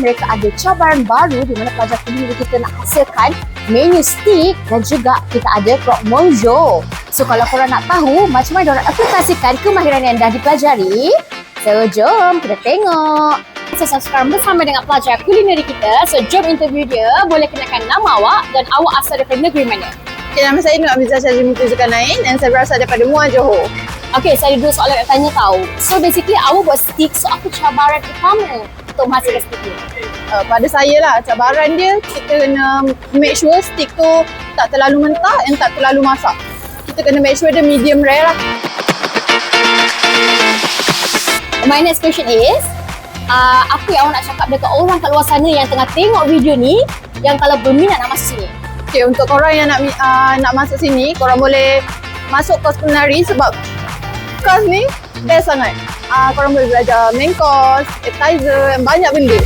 mereka ada cabaran baru di mana pelajar kuliah kita nak hasilkan menu stick dan juga kita ada krok monjo. So kalau korang nak tahu macam mana diorang aplikasikan kemahiran yang dah dipelajari, so jom kita tengok. So sekarang bersama dengan pelajar kulineri kita, so jom interview dia, boleh kenakan nama awak dan awak asal daripada negeri mana? Okay, nama saya Nur Abizah Syazri Mutu Zulkarnain dan saya berasal daripada Muar Johor. Okay, saya ada dua soalan nak tanya tahu. So basically awak buat stick, so apa cabaran utama untuk menghasilkan stick ni? Uh, pada saya lah, cabaran dia kita kena make sure stick tu tak terlalu mentah dan tak terlalu masak. Kita kena make sure dia medium rare lah. My next question is, uh, apa yang awak nak cakap dekat orang kat luar sana yang tengah tengok video ni yang kalau berminat nak masuk sini? Okay, untuk korang yang nak uh, nak masuk sini, korang boleh masuk kos kulinari sebab kos ni best sangat. Uh, korang boleh belajar main course, appetizer dan banyak benda.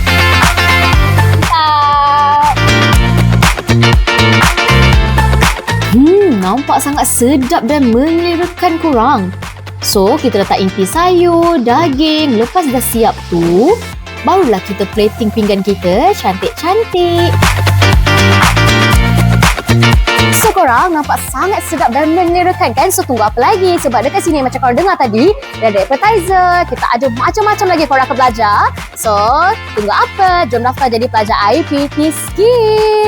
Hmm, nampak sangat sedap dan menyerakan korang. So, kita letak inti sayur, daging. Lepas dah siap tu, barulah kita plating pinggan kita cantik-cantik. Nampak sangat sedap dan menyerakan kan? So tunggu apa lagi? Sebab dekat sini macam korang dengar tadi, dia ada appetizer, kita ada macam-macam lagi korang akan belajar. So tunggu apa? Jom daftar jadi pelajar IPT Skills.